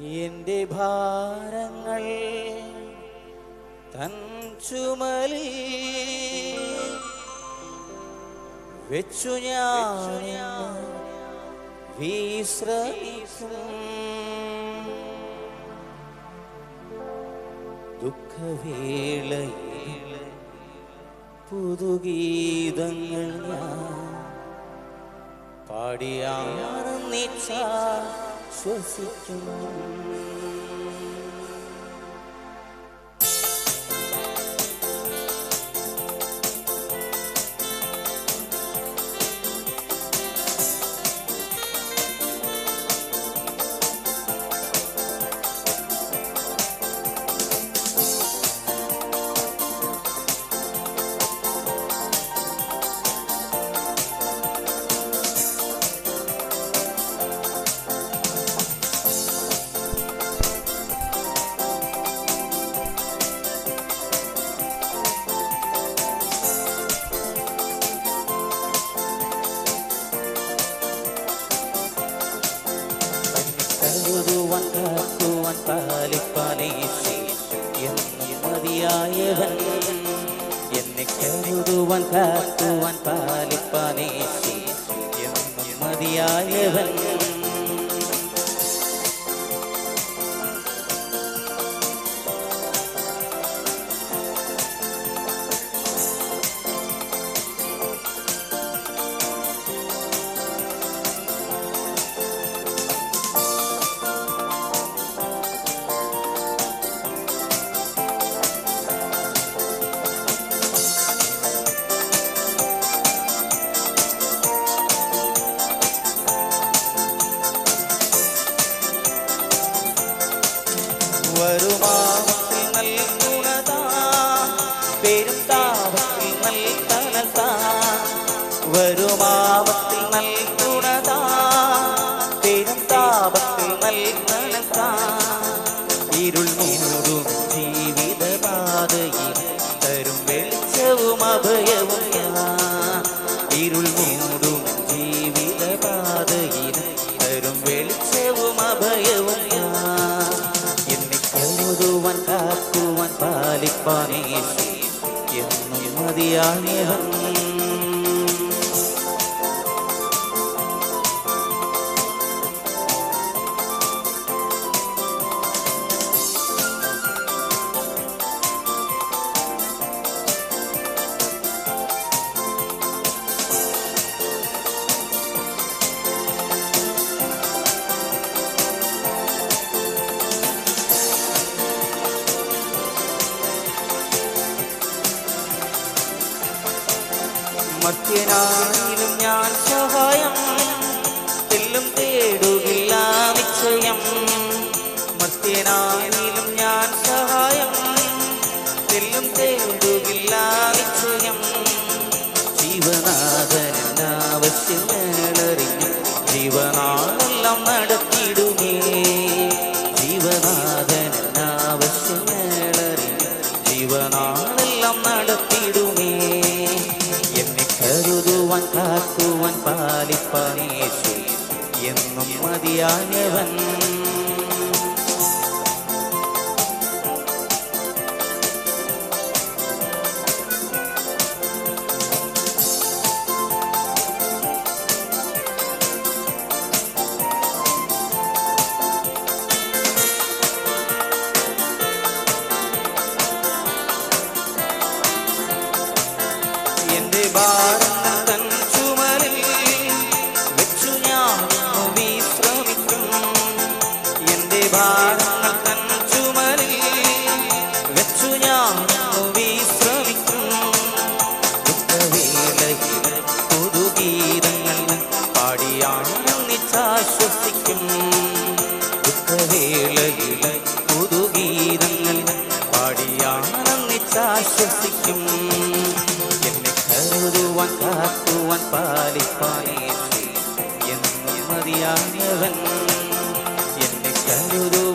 എന്റെ ഭാരങ്ങൾ തൻ ചുമലി വെച്ചു ഞാൻ വിശ്രമിക്കും. പുതുഗീതങ്ങൾ ഞാൻ പാടിയാനന്ദിച്ച forsaken. പാലിപ്പാനേശി എന്നും മതിയായവൻ എന്നെ കരുതുവാൻ കാക്കുവാൻ പാലിപ്പാനേശി എന്നും മതിയായവൻ மனசா வருமாபத்தில் நல்குணதா பெரும் தாபத்தில் நல்கணசா இருள் மூடும் ஜீவித பாதையில் தரும் வெளிச்சவும் அபயவும் இருள் மூடும் ஜீவித பாதையில் தரும் வெளிச்சவும் அபயவும் என்னை கருதுவன் காக்குவன் பாலிப்பானே दिया निहंग മധ്യനായിലും ഞാൻ സഹായം. തെല്ലും തേടുകില്ല നിശ്ചയം. മധ്യനായിലും ஆதியாயவன் பாரம் പാടിയാശ്വസിക്കും എന്നെ കരുതുവാൻ കാക്കുവാൻ പാലിപ്പാനേശി എന്നും മതിയായവൻ. എന്നെ കരുതുവാൻ